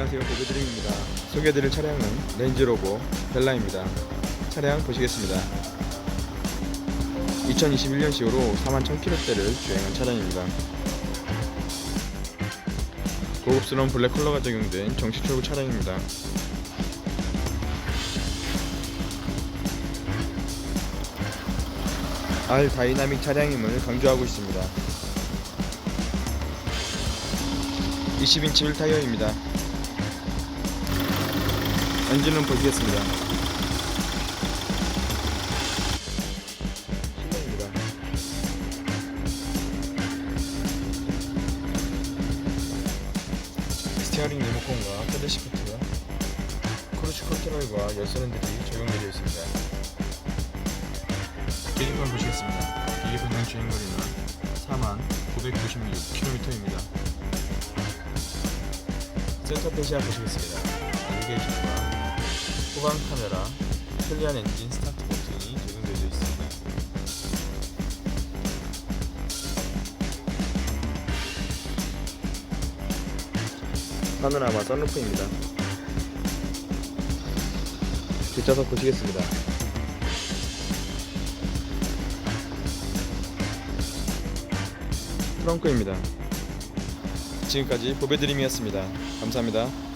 안녕하세요. 보배드림입니다. 소개해드릴 차량은 렌즈로버 벨라입니다. 차량 보시겠습니다. 2021년식으로 41,000km대를 주행한 차량입니다. 고급스러운 블랙 컬러가 적용된 정식 출고 차량입니다. R 다이나믹 차량임을 강조하고 있습니다. 20인치 1타이어입니다. 엔진은 보시겠습니다. 스티어링 리모컨과 패드 시프트, 크루즈 컨트롤과 열선들이 적용되어 있습니다. 기계판 보시겠습니다. 기계 변경 주행거리는 4만 996km입니다. 센터 페시아 보시겠습니다. 후방 카메라, 편리한 엔진 스타트 버튼이 적용되어 있습니다. 파노라마 썬루프입니다. 뒷좌석 보시겠습니다. 트렁크입니다. 지금까지 보배드림이었습니다. 감사합니다.